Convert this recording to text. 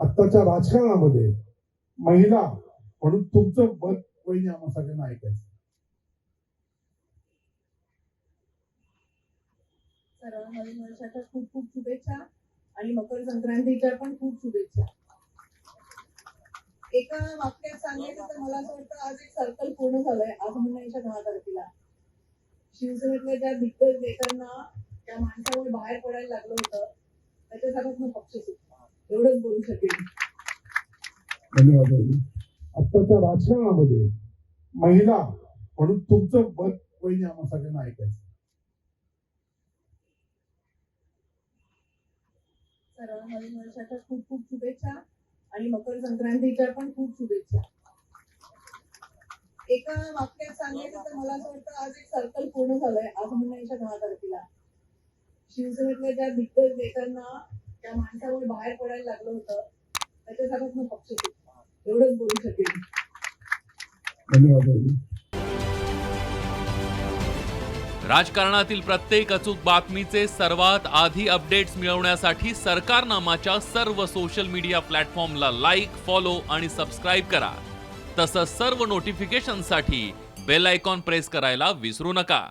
आत्ताच्या राजकारणामध्ये महिला म्हणून तुमचं मत वहिनी आम्हा सगळ्यांना ऐकायचं. सर्व नवीन वर्षाच्या खूप खूप शुभेच्छा आणि मकर संक्रांतीच्या पण खूप शुभेच्छा. एका वाक्यात सांगायचं तर मला असं वाटतं आज एक सर्कल पूर्ण झालंय. आगमनाच्या दहा तारखेला. शिवसेनेतल्या ज्या दिग्गज नेत्यांना त्या माणसामुळे बाहेर पडायला लागलं होतं त्याच्यासाठी पक्ष सुटला. एवढंच बोलू शकेल धन्यवाद. आत्ताच्या राजकारणामध्ये महिला म्हणून तुमचं मत वहिनी आम्हा सगळ्यांना ऐकायचं. सर्व नवीन वर्षाच्या खूप खूप शुभेच्छा आणि मकर संक्रांतीच्या पण खूप शुभेच्छा. एका वाक्यात सांगायचं तर मला असं वाटतं आज एक सर्कल पूर्ण झालंय. आगमनाच्या दहा तारखेला. शिवसेनेतल्या ज्या दिग्गज नेत्यांना त्या माणसामुळे बाहेर पडायला लागलं होतं. त्याच्यासाठी पक्ष सुटला एवढंच बोलू शकेल धन्यवाद. राजकारणातील प्रत्येक अचूक बातमीचे सर्वात आधी अपडेट्स मिळवण्यासाठी सरकारनामाच्या सर्व सोशल मीडिया प्लॅटफॉर्मला लाईक फॉलो आणि सबस्क्राईब करा. तसंच सर्व नोटिफिकेशनसाठी बेल आयकॉन प्रेस करायला विसरू नका.